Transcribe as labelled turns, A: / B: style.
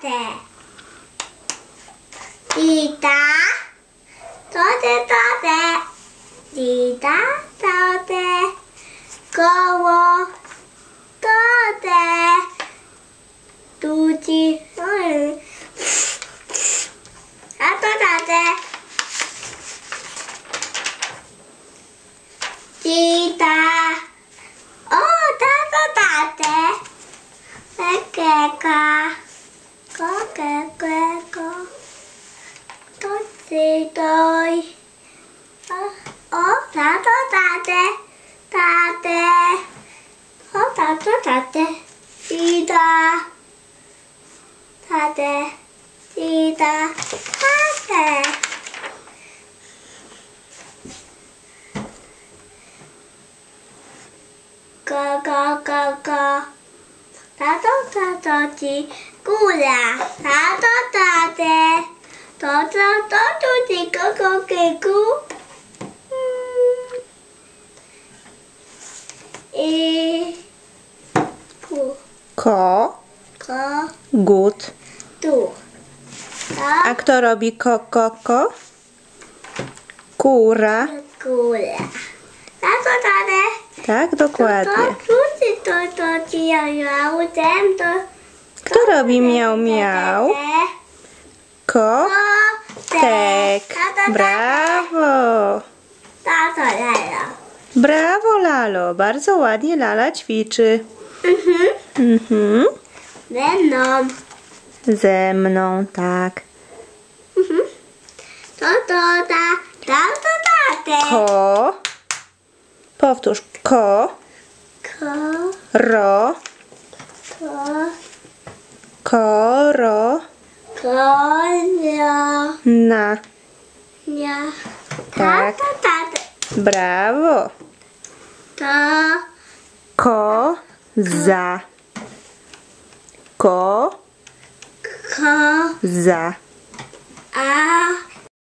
A: せリタとてとてリタとてごをとてどちうん。あとだぜ。リタおたとだぜ。だけか。とい。おおたとたてたておたとたてちだたてちだたて嘎嘎嘎嘎，打到打到起，过来打。To, to, to, tu, ci, go, go, kiku. Mm. I pu,
B: Ko,
A: ko,
B: gut.
A: tu. A To,
B: kto robi ko, ko, ko? Kura.
A: góra. Tato, tate.
B: Tak, To, dokładnie.
A: tu, ci, to, to, ci, ja, ja, utem, to.
B: Kto robi miał, miał? Ko,
A: tek. Brawo. Tato, lala.
B: Brawo, Lalo. Bardzo ładnie Lala ćwiczy.
A: Mhm.
B: Mhm.
A: Venom.
B: Ze mną, tak.
A: Mhm. To, to, ta, ta, to, tate.
B: Ko. Powtórz. Ko,
A: Ko,
B: ro,
A: ko,
B: ko, ro,
A: ko, ja,
B: na.
A: Ja. Tak. Tato, tate.
B: Brawo.
A: To,
B: Ko, za. Ko,
A: ko,
B: za.
A: a,